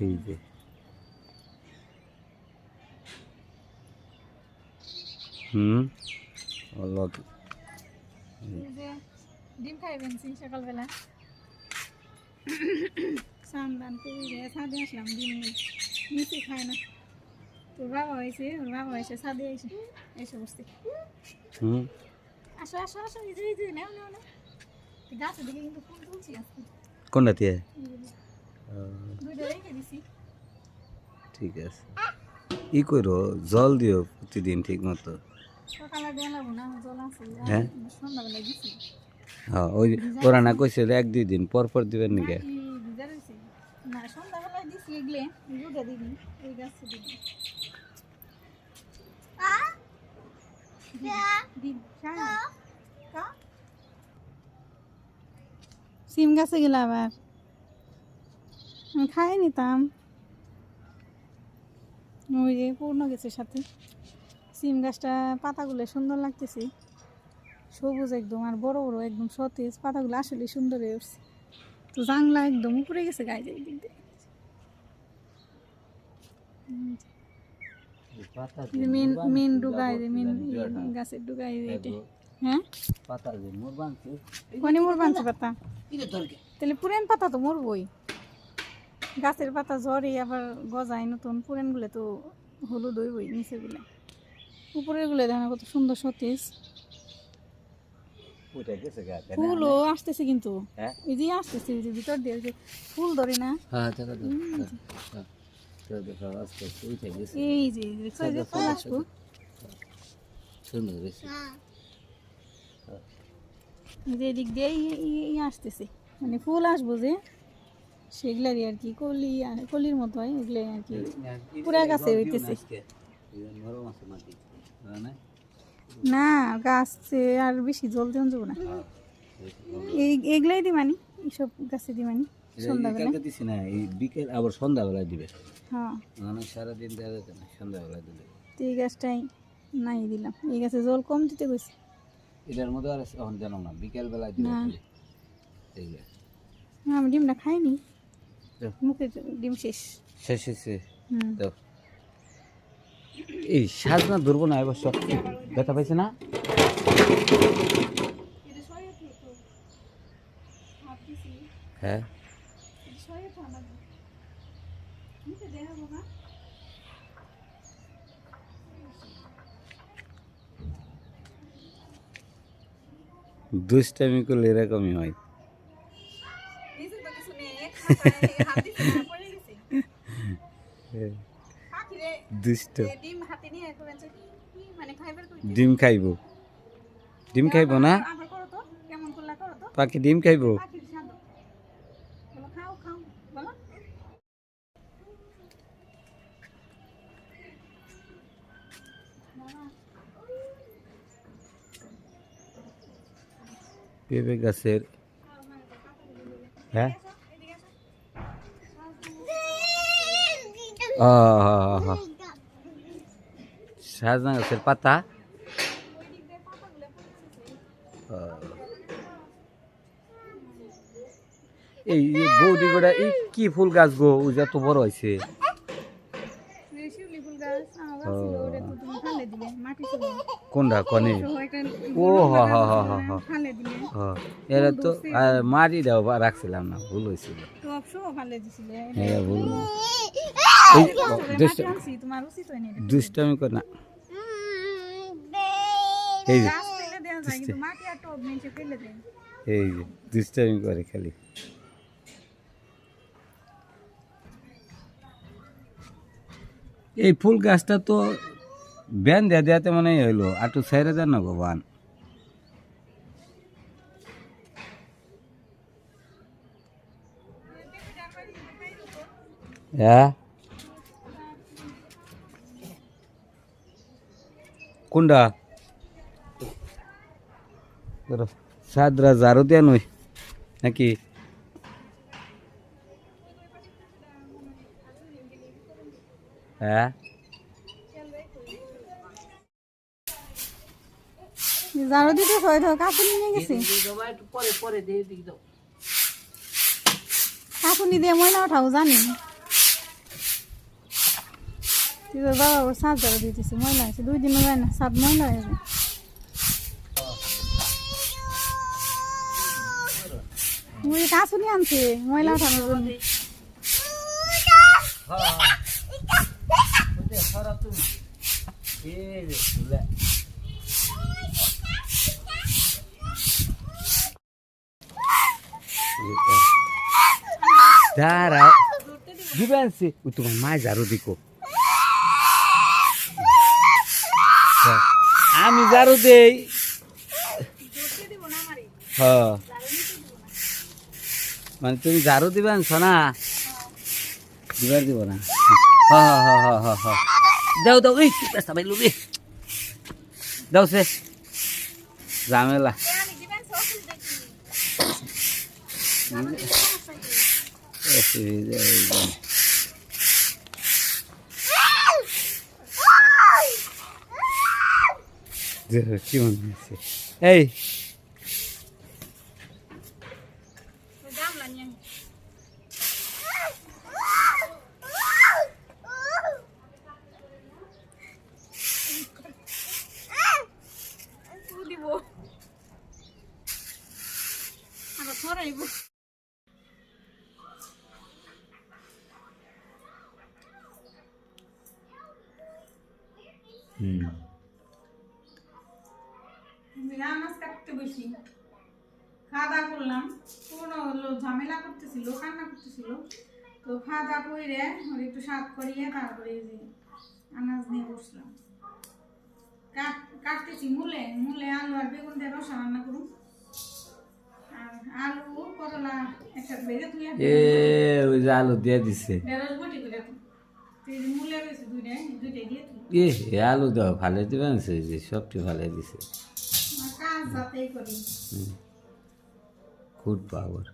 এই যে। হুম? যে ডিম খাইবেন সিং সকালবেলা? করে ছাদে আসলাম ডিম নিচে খায় না। তোর বাবা হয়েছে ওর বাবা এসে ছাদে এসে এসে বসছে। হুম? আসো আসো আসো এই যে এই যে নাও নাও নাও। এই গাছের দিকে কিন্তু ফুল তুলছি আজকে। কোনটা দিয়ে? ঠিক আছে। ই করো জল দিও প্রতিদিন ঠিক মতো? হ্যাঁ? হ্যাঁ ওই ওরা না কইছে এক দুই দিন, পর পর দিবেন নাকি? সিম গাছে গেল আবার। খাই নিতাম। ওই যে পূর্ণ গেছে সাথে। সিম গাছটা পাতাগুলো সুন্দর লাগতেছে। সবুজ একদম আর বড় বড় একদম সতেজ পাতাগুলো আসলে সুন্দর হয়ে উঠছে। তো জাংলা একদম উপরে গেছে গায়ে যায় দিক দিয়ে। হুম, এই যে মেন মেন ডুগাই যে মেন গাছের ডুগাই এইটা হ্যাঁ? পাতা মোর বানছে কোনে মোর বানছে পাতা তাহলে পুরান পাতা তো মরবই। গাছের পাতা ঝরে আবার গজায় নতুন। পুরানগুলো তো হলুদ হইবই নিচেগুলো। উপরেরগুলো দেখো কত সুন্দর সতেজ। ওইটা গেছে গা ফুলও আসতেছে কিন্তু। হ্যাঁ? এই যে আসতেছে এই যে ভিতর দিয়ে যে ফুল ধরে না। হ্যাঁ দেখা দাও হ্যাঁ দেখা আস্তে আস্তে ওইটা গেছে। এই যে দেখছ এই যে ফুল আসব। সুন্দর গেছে। এই যে এদিক দিয়ে ই- ই- ই আসতেছে। মানে ফুল আসব যে। সেগুলারই আর কি কলি আর- কলির মতো হয় ওগুলো আর কি। পুরা গাছে হইতেছে। না? গাছে আর বেশি জল দেওয়া যাব না। এই এগুলাই দি মানি এইসব গাছে দি মানি সন্ধ্যাবেলা। দিছি না এই বিকেল আবার দিবে। হ্যাঁ। মানে সারাদিন দেওয়া যেত না সন্ধ্যাবেলায় দিলে। তো এই গাছটাই নাই দিলাম। এই গাছে জল কম দিতে গেছে এটার মধ্যে আর এখন জানো না বিকেল বেলায় দিবে না। আমি ডিমটা খাইনি। মুখে ডিম শেষ। শেষ হয়েছে। এই সাজনা ধরবো না সব ব্যথা পাইছে না? হ্যাঁ। দুষ্টামি করলে এরকমই হয়। ডিম খাইব। ডিম খাইব না? পাখি ডিম খাইব? পেঁপে গাছের হ্যাঁ? সাজনা গাছের পাতা। এই বৌদি গোড়া এই কি ফুল গাছ গো? ও যত বড় হয়েছে তো কোনটা কনে? ও হা হা হা হা হা। এরা তো মারি দাও বা রাখছিলাম না ভুল হয়েছিল হ্যাঁ ভুল। দুষ্টামি কর না এই যে আর এই দুষ্টামি করে খালি এই ফুল গাছটা তো ব্যান দেয়া দেয়াতে মানে হইল আটু সাইরে দেন না ভগবান হ্যাঁ কোনটা ধরো সাদরা জারো দেয়া নই নাকি? হ্যাঁ? জারো দিতে হয় তো কাকুনি নিয়ে গেছে? কাকুনি দিয়ে ময়লা ওঠাও জানি। তোর বাবা ওর সাত জায়গা দিতেছি ময়লা আছে দুই দিনও যায় না সাত ময়লা হয়ে যায় মুই কাশুনি আনছে ময়লা ওঠানোর জন্য দাঁড়াও দিবেন সে ওই তোমার মা ঝাড়ু দিকো আমি ঝাড়ু দেই। হ মানে তুমি ঝাড়ু দিবেন সোনা দিবার দিব না। হ হ হ হ হ হ দাও দাও এই পেশা ভাই লুবি। দাও সে। ঝামেলা। অসুবিধা হয়ে যায়। দেখো কি মনে হচ্ছে এই। দিব কাটতে বসি। খাওয়া দাওয়া করলাম। পুরো হলো ঝামেলা করতেছিল কান্না করতেছিল। তো খাওয়া দাওয়া করে ওর একটু স্বাদ করিয়ে তারপরে যে আনাজ নিয়ে বসলাম। কাট কাটতেছি মূলে মূলে আলু আর বেগুন দিয়ে রসা রান্না করুন আর আলু করলা একটা ভেজে তুই এ ওই যে আলু দিয়ে দিছে। ঢেঁড়স বটি করে তুই তো এই যে মূলে রয়েছে দুইটাই দুইটাই দিয়ে এ এ আলু দাও ভালো দিবেন সে সবটি ভালো দিছে। আর করি। গুড পাওয়ার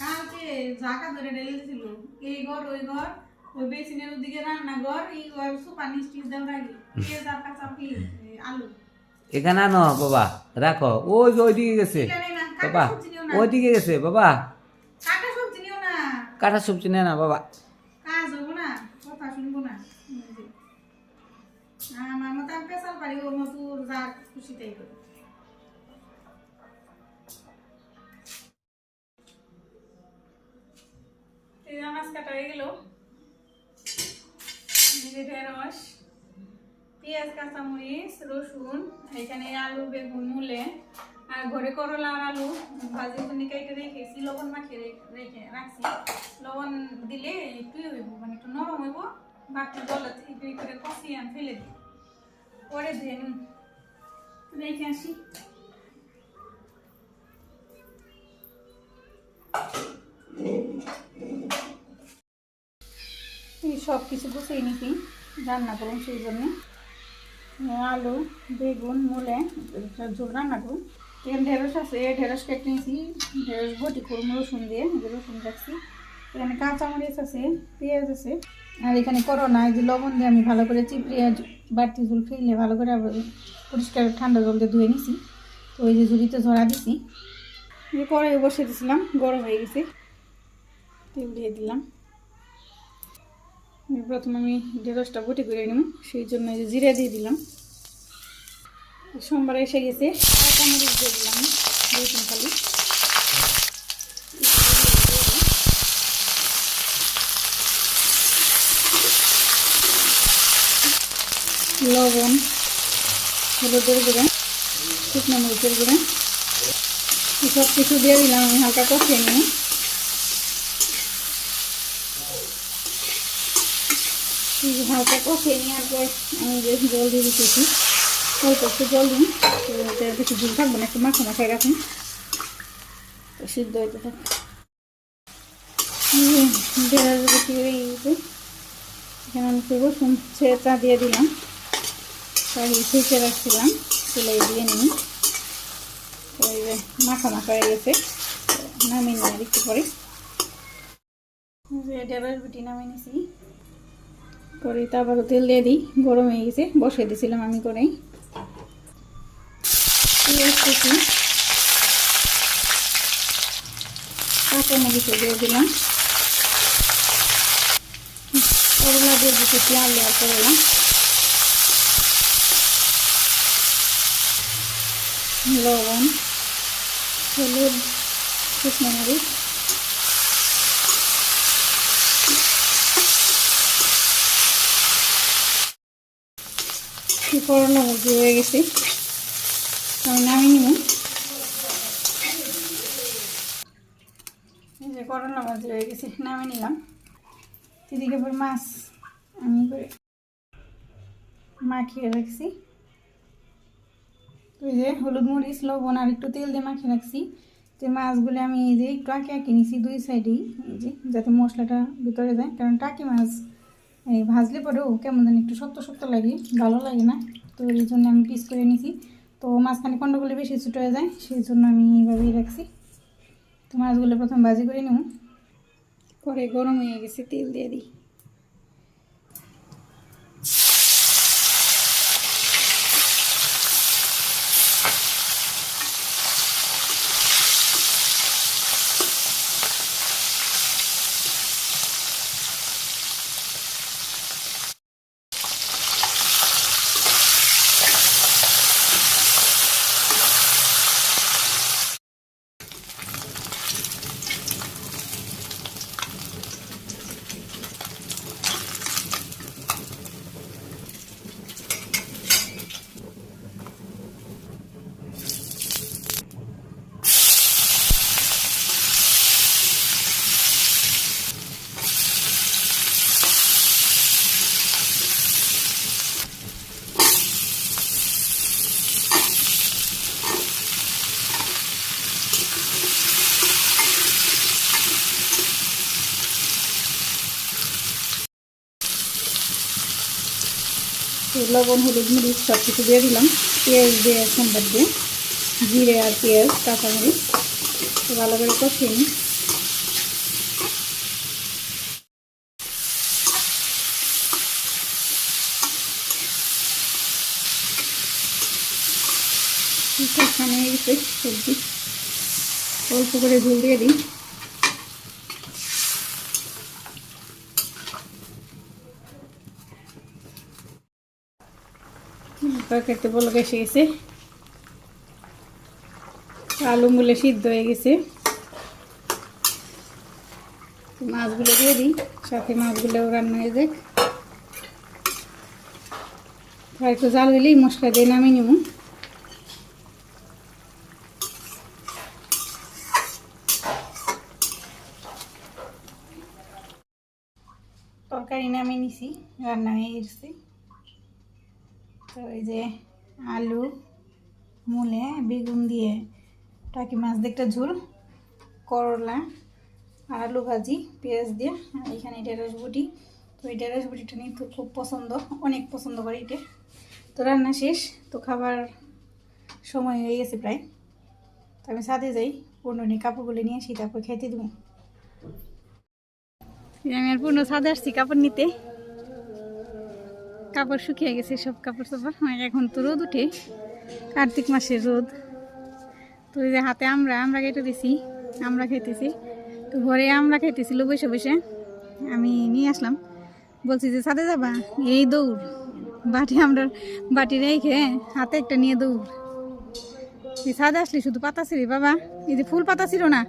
কালকে জাকা ধরে ঢেলেছিল এই ঘর ওই ঘর ওই বেসিনের ওদিকে রান্নাঘর এই ঘর সুপানি স্টিল দেওয়ার আগে পেঁয়াজ আর কাঁচা আলু? এখানে আনো বাবা রাখো। ওই যে ওইদিকে গেছে। বাবা নিও ওইদিকে গেছে বাবা। কাটা সবজি নিও না। কাটা সবজি নেয় না বাবা। কাজ হব না কথা শুনব না। আমার মতো মতো হয়ে কাঁচামরিচ, রসুন, এখানে আলু, বেগুন, মূলে, আর ঘরে করলা আর আলু, ভাজি করে কেটে রেখেছি লবণ মাখিয়ে রেখে রাখছি। লবণ দিলে একটু হইব মানে একটু নরম হইব, বাকি জল একটু করে কষিয়ে ফেলে দিই। পরে ধুয়ে রেখে আসি। এই সব কিছু গুছিয়ে নিছি রান্না করুন সেই জন্যে। আলু বেগুন মূলে ঝোল রান্না করুন। এখানে ঢেঁড়স আছে ঢেঁড়স কেটে নিয়েছি। ঢেঁড়স বটি করুন রসুন দিয়ে রসুন রাখছি। এখানে কাঁচামরিচ আছে পেঁয়াজ আছে। আর এখানে করোনা, এই যে লবণ দিয়ে আমি ভালো করে চিপড়িয়ে বাড়তি ঝোল ফেলে ভালো করে পরিষ্কার ঠান্ডা জল দিয়ে ধুয়ে নিছি। তো ওই যে ঝুড়িতে ঝরা দিছি। যে কড়াই বসে দিয়েছিলাম গরম হয়ে গেছে। তেল দিয়ে দিলাম প্রথমে আমি ঢেঁড়সটা বটি করে নিব, সেই জন্য এই যে জিরা দিয়ে দিলাম। সোমবার এসে গেছে। দিয়ে দিলাম, দুই তিন খালি লবণ, হলুদের গুঁড়ে, শুকনো মরিচের গুঁড়ে। সব কিছু দিয়ে দিলাম, আমি হালকা কষিয়ে যে হালকা কষিয়ে নেওয়ার পর আমি যে জল দিয়ে দিতেছি, অল্প একটু জল দিন বেশি ঝুল থাকবে না, একটু মাখা মাখায় রাখুন। সিদ্ধ হইতে থাক। বেশি এখানে আমি রসুন ছেঁচা দিয়ে দিলাম। ছেঁচে রাখছিলাম। তুলে দিয়ে নিই। মাখা মাখা হয়ে গেছে। নামিয়ে নিয়ে আর একটু পরে। ঢেঁড়স বিটি নামিয়ে নিয়েছি কড়াইতে আবারও তেল দিয়ে দিই। গরম হয়ে গেছে। বসিয়ে দিয়েছিলাম আমি কুচি কাঁচামরিচ দিয়ে দিলাম। দিয়ে লবণ, হলুদ, শুকনো মরিচ। করলা ভাজি হয়ে গেছে। আমি নামিয়ে নিব। এই যে করলা ভাজি হয়ে গেছে, নামিয়ে নিলাম। এদিকে মাছ আমি করে মাখিয়ে রাখছি। ওই যে হলুদ মরিচ, লবণ আর একটু তেল দিয়ে মাখিয়ে রাখছি। যে মাছগুলো আমি এই যে একটু আঁকে আঁকে নিছি দুই সাইডেই এই যে, যাতে মশলাটা ভিতরে যায়। কারণ টাকি মাছ, এই ভাজলে পরেও কেমন জানি একটু শক্ত শক্ত লাগে, ভালো লাগে না। তো এই জন্য আমি পিস করে নিছি। তো মাঝখানে খণ্ডগুলো বেশি ছুটো হয়ে যায়, সেই জন্য আমি এইভাবেই রাখছি। তো মাছগুলো প্রথম ভাজি করে নেব। পরে গরম হয়ে গেছে, তেল দিয়ে দিই। লবণ, হলুদ, মরিচ সব কিছু দিয়ে দিলাম। পেঁয়াজ দিয়ে সম্বাদ দিয়ে, জিরে আর পেঁয়াজ, কাঁচামরিচ তো ভালো করে কষিয়ে নিই। সবজি। অল্প করে ঝোল দিয়ে দিই। তরকারিতে বলক গেছে আলু মুলে সিদ্ধ হয়ে গেছে। মাছগুলো দিয়ে দিই, সাথে মাছগুলোও রান্না হয়ে যাক। আর একটু জাল হলেই মশলা দিয়ে নামিয়ে নেব। তরকারি নামিয়ে নিছি, রান্না হয়ে গেছে। তো এই যে আলু, মূলে, বেগুন দিয়ে টাকি মাছ একটা ঝোল, করলা আর আলু ভাজি, পেঁয়াজ দিয়ে। আর এখানে ঢেঁড়স বুটি তো এই ঢেঁড়স বুটিটা নিয়ে তো খুব পছন্দ, অনেক পছন্দ করে এটা। তো রান্না শেষ, তো খাবার সময় হয়ে গেছে প্রায়। তো আমি সাথে যাই নিয়ে কাপড়গুলো নিয়ে আসি, তারপর খেতে দেবো। আমি আর পূর্ণ সাদে আসছি কাপড় নিতে। কাপড় শুকিয়ে গেছে, সব কাপড় চোপড় এখন তো রোদ উঠে। কার্তিক মাসের রোদ। তো এই যে হাতে আমরা আমরা কেটে দিছি, আমরা খেতেছি তো ঘরে আমরা খেতেছিল বসে বসে। আমি নিয়ে আসলাম। বলছি যে, ছাদে যাবা? এই দৌড়। বাটি আমরা, বাটি রেখে হাতে একটা নিয়ে দৌড়। ছাদে আসলি শুধু পাতা ছিঁড়ি, বাবা। এই যে ফুল পাতা ছিল না?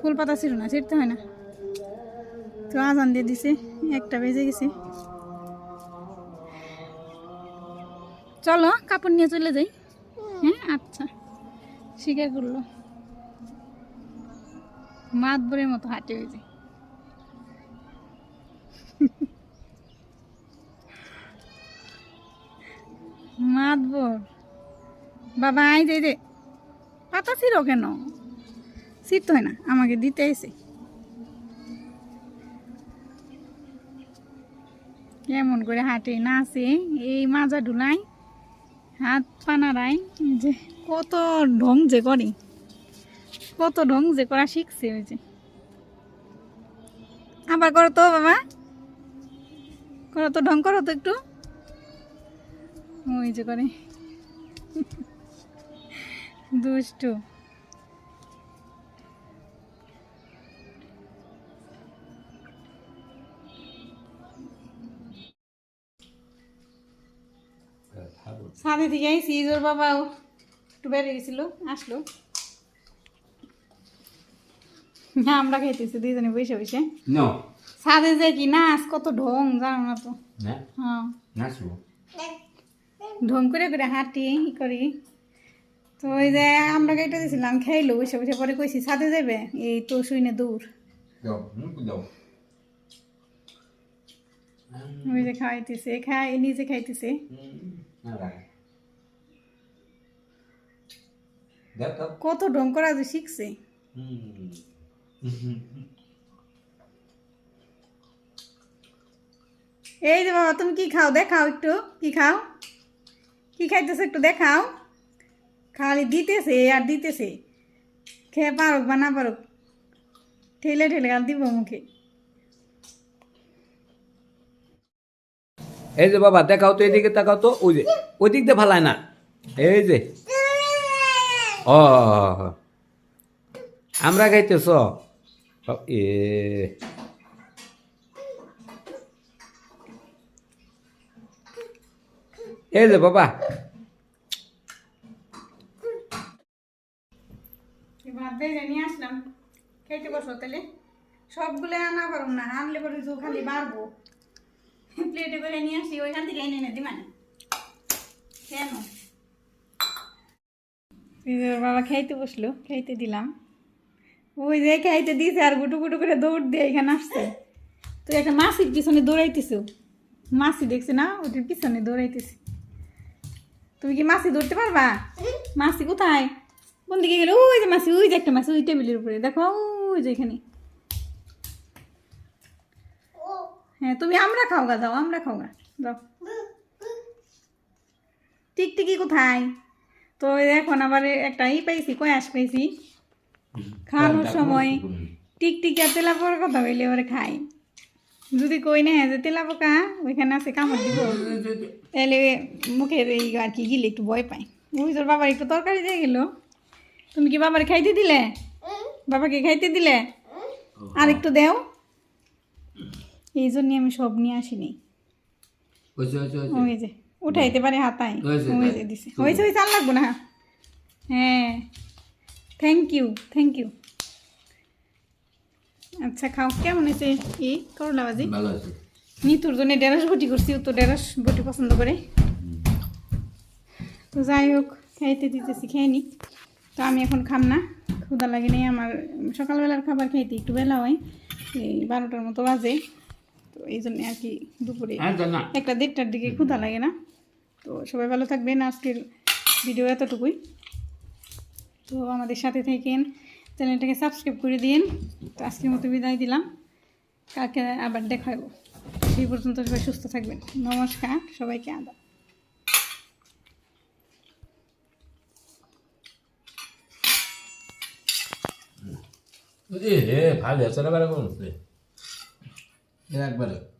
ফুল পাতা ছিল না, ছিঁড়তে হয় না। তো আজান দিয়ে দিছে, একটা বেজে গেছে। চলো কাপড় নিয়ে চলে যাই। হ্যাঁ আচ্ছা। স্বীকার করল। মাতবরের মতো হাঁটে হয়ে যায় মাতবর বাবা আই যাই রে পাতা ছিল কেন? শীত হয় না আমাকে দিতে এসে কেমন করে হাঁটে না নাচে এই মাজা ডুলাই হাত পানারাই যে কত ঢং যে করে, কত ঢং যে করা শিখছে ওই যে। আবার করো তো বাবা। করো তো, ঢং করো তো একটু। ওই যে করে। দুষ্টু। সাথে থেকে আইসি ইজোর বাবাও একটু বেড়ে গেছিল আসলো। হ্যাঁ আমরা খাইতেছি দুইজনে বসে বসে। সাদে যে কি নাচ কত ঢং জানো না তো? হ্যাঁ। ঢং করে করে হাঁটি ই করি। তো ওই যে আমরা গাইটা দিয়েছিলাম খাইলো বসে বসে। পরে কইছি সাথে যাবে এই তো শুইনে দূর. ওই যে খাইতেছে খাই নিজে খাইতেছে। কত ঢং করা যে শিখছে এই যে বাবা তুমি কি খাও? দেখাও একটু। কি খাও? কি খাইতেছে একটু দেখাও। খালি দিতেছে আর দিতেছে। খেয়ে পারুক বা না পারুক। ঠেলে ঠেলে গাল দিব মুখে। এই যে বাবা, দেখাও তো এদিকে, তাকাও তো, ওই যে, ওই দিক দিয়ে ফালায় না। এই যে। ও আমরা খাইতেছ এ। এই যে বাবা। খেতে বসো সবগুলো আনা পারুম না, আনলে পরে খালি বাড়বো। প্লেটে করে নিয়ে আসি, ওইখান থেকে এনে এনে দিমানি। কেন বাবা খাইতে বসল, খাইতে দিলাম। ওই যে খাইতে দিয়েছে আর গুটু গুটু করে দৌড় দিয়ে এখানে আসছে। তো একটা মাসির পিছনে দৌড়াইতেছো। মাসি দেখছে না ওটির পিছনে দৌড়াইতেছে। তুমি কি মাসি ধরতে পারবা? মাসি কোথায়? কোন দিকে গেলে? ওই যে মাসি ওই যে একটা মাসি ওই টেবিলের উপরে। দেখো, ওই যে এখানে। হ্যাঁ তুমি আমরা খাও গা যাও আমরা খাও গা যাও টিকটিকি কোথায়? তো এখন আবার একটা ই পাইছি কয়াস পাইছি। খাওয়ানোর সময় টিকটিকি আর তেলা পোকার কথা বললে এবারে খাই। যদি কই না যে তেলা পোকা ওইখানে আছে কামড় দিব। তাহলে মুখের এই আর কি গিলে একটু ভয় পাই ওই তোর বাবার একটু তরকারি দিয়ে গেল। তুমি কি বাবার খাইতে দিলে? বাবাকে খাইতে দিলে? আর একটু দেও। এই জন্য আমি সব নিয়ে আসিনি। ওই যে উঠাইতে পারে হাতায়। হয়েছে, ওই যে দিছে। হয়েছে হয়েছে আর লাগবো না। হ্যাঁ। থ্যাংক ইউ থ্যাংক ইউ আচ্ছা খাও। কেমন হয়েছে? কি করলা বাজি ভালো আছে। নিতুর জন্য ঢেঁড়স বটি করছি ও তো ঢেঁড়স বটি পছন্দ করে। তো যাই হোক খাইতে দিতেছি খেয়ে নি। তো আমি এখন খাম না। ক্ষুদা লাগে নেই আমার। সকালবেলার খাবার খাইতে একটু বেলা হয়। এই বারোটার মতো বাজে। তো এই জন্য আর কি দুপুরে হ্যাঁ একটা দেড়টার দিকে ক্ষুধা লাগে না। তো সবাই ভালো থাকবেন। আজকের ভিডিও এতটুকুই। তো আমাদের সাথে থাকেন। চ্যানেলটাকে সাবস্ক্রাইব করে দিন তো আজকের মতো বিদায় দিলাম। কালকে আবার দেখা হইব। সেই পর্যন্ত সবাই সুস্থ থাকবেন। নমস্কার। সবাইকে আদা ভালো আছে না বেড়া একবারে।